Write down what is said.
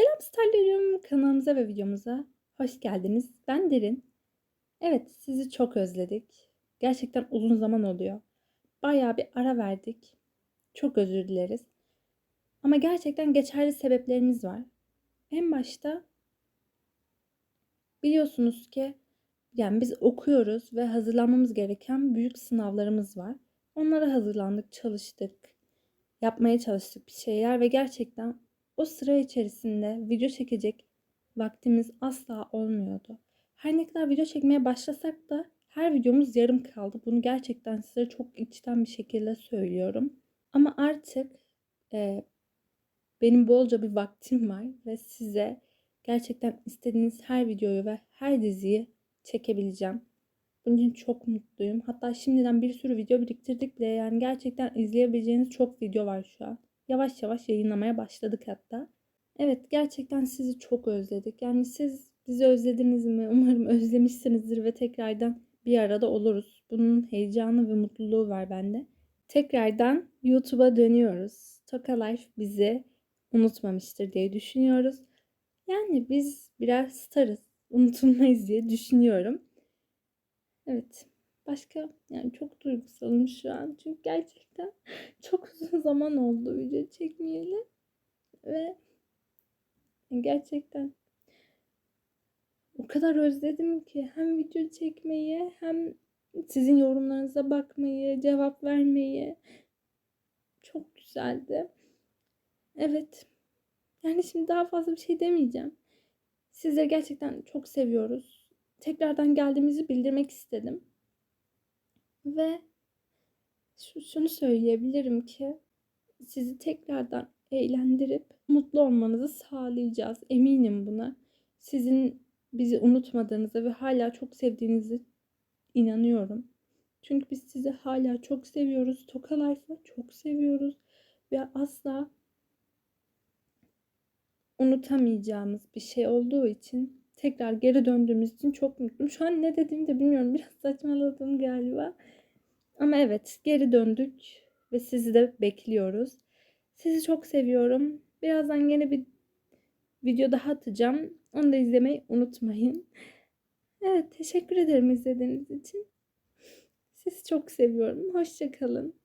Selam starlarım kanalımıza ve videomuza hoş geldiniz. Ben Derin. Evet sizi çok özledik. Gerçekten uzun zaman oluyor. Bayağı bir ara verdik. Çok özür dileriz. Ama gerçekten geçerli sebeplerimiz var. En başta biliyorsunuz ki yani biz okuyoruz ve hazırlanmamız gereken büyük sınavlarımız var. Onlara hazırlandık, çalıştık. Yapmaya çalıştık bir şeyler ve gerçekten o sıra içerisinde video çekecek vaktimiz asla olmuyordu. Her ne kadar video çekmeye başlasak da her videomuz yarım kaldı. Bunu gerçekten size çok içten bir şekilde söylüyorum. Ama artık e, benim bolca bir vaktim var ve size gerçekten istediğiniz her videoyu ve her diziyi çekebileceğim. Bunun için çok mutluyum. Hatta şimdiden bir sürü video biriktirdik bile. Yani gerçekten izleyebileceğiniz çok video var şu an. Yavaş yavaş yayınlamaya başladık hatta. Evet gerçekten sizi çok özledik. Yani siz bizi özlediniz mi? Umarım özlemişsinizdir ve tekrardan bir arada oluruz. Bunun heyecanı ve mutluluğu var bende. Tekrardan YouTube'a dönüyoruz. Toka Life bizi unutmamıştır diye düşünüyoruz. Yani biz birer starız. Unutulmayız diye düşünüyorum. Evet. Başka yani çok duygusalım şu an. Çünkü gerçekten çok uzun zaman oldu video çekmeyeli. Ve gerçekten o kadar özledim ki hem video çekmeyi hem sizin yorumlarınıza bakmayı, cevap vermeyi çok güzeldi. Evet. Yani şimdi daha fazla bir şey demeyeceğim. Sizleri gerçekten çok seviyoruz. Tekrardan geldiğimizi bildirmek istedim. Ve şu, şunu söyleyebilirim ki sizi tekrardan eğlendirip mutlu olmanızı sağlayacağız. Eminim buna. Sizin bizi unutmadığınıza ve hala çok sevdiğinizi inanıyorum. Çünkü biz sizi hala çok seviyoruz. Toka Life'ı çok seviyoruz. Ve asla unutamayacağımız bir şey olduğu için tekrar geri döndüğümüz için çok mutluyum. Şu an ne dediğimi de bilmiyorum. Biraz saçmaladım galiba. Ama evet geri döndük ve sizi de bekliyoruz. Sizi çok seviyorum. Birazdan yine bir video daha atacağım. Onu da izlemeyi unutmayın. Evet teşekkür ederim izlediğiniz için. Sizi çok seviyorum. Hoşçakalın.